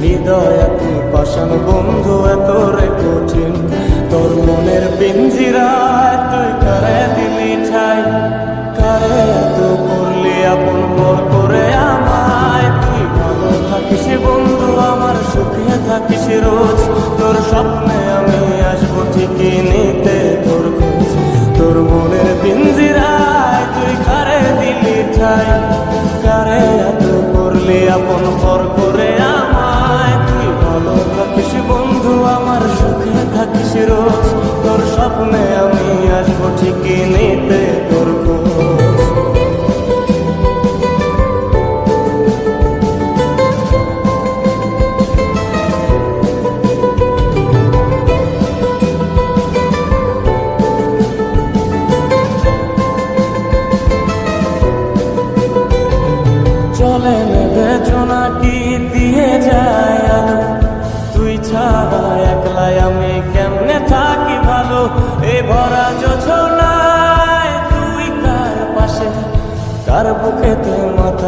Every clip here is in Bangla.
হৃদয় তুই পাষাণ বন্ধু এত রে কঠিন? তোর মনের পিঞ্জিরায় তুই কারে দিলি ঠাই কারে এত করলি আপন পর করে আমায়? তুই ভালো থাকিস বন্ধু, আমার সুখে থাকিস রোজ। তোর স্বপ্নে আমি আসব ঠিকই নিতে তোর খোঁজ। তোর মনের পিঞ্জিরায় তুই কারে দিলি ঠাই কারে এত করলি আপন পর করে আমায় রোজ, তোর স্বপ্নে আমি আসব ঠিকই নিতে তোর চলে নেবে জোনাকি দিয়ে যায় তুই ছাড়া একলাই আমি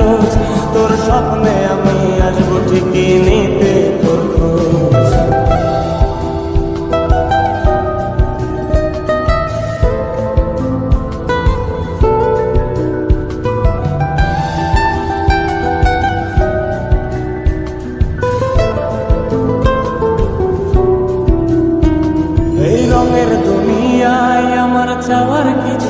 রোজ তোর স্বপ্নে আমি আসব ঠিকই নিতে তোর খোঁজ। আমার চাওয়ার কিছু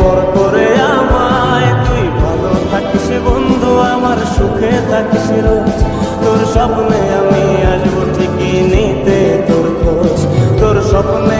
পর করে ভালো বন্ধু, আমার সুখে তোর স্বপ্নে আমি আসব ঠিকই নিতে তোর খোঁজ। তোর স্বপ্নে